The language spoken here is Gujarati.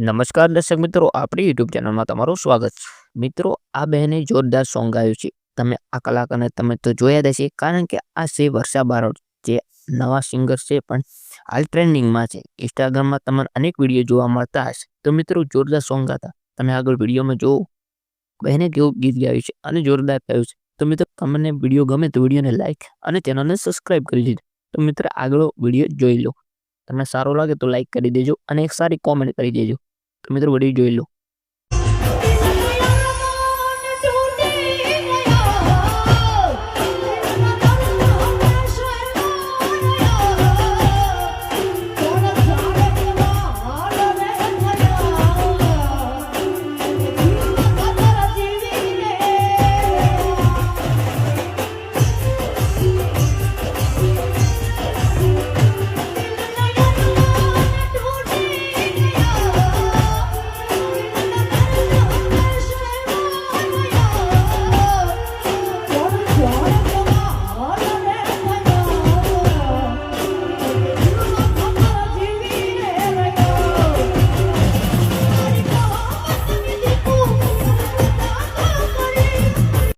નમસ્કાર દર્શક મિત્રો, આપણી યુટ્યુબ ચેનલમાં તમારું સ્વાગત છે. મિત્રો, આ બહેને જોરદાર સોંગ ગાયું છે. તમે આ કલાકારને તમે તો જોયા જ હશે, કારણ કે આ છે વર્ષા બારોટ, જે નવા સિંગર છે, પણ હાલ ટ્રેન્ડિંગમાં છે. ઇન્સ્ટાગ્રામમાં તમને અનેક વીડિયો જોવા મળતા હશે. તો મિત્રો, જોરદાર સોંગ ગાતા. તમે આગળ વિડીયોમાં જોવો બહેને કેવું ગીત ગાયું છે અને જોરદાર ગાયું છે. તો મિત્રો, તમને વીડિયો ગમે તો વિડીયોને લાઈક અને ચેનલને સબસ્ક્રાઈબ કરી દીધો તો મિત્રો આગળ વીડિયો જોઈ લો. તમને સારો લાગે તો લાઈક કરી દેજો અને એક સારી કોમેન્ટ કરી દેજો. મિત્રો વીડિયો જોઈ લો.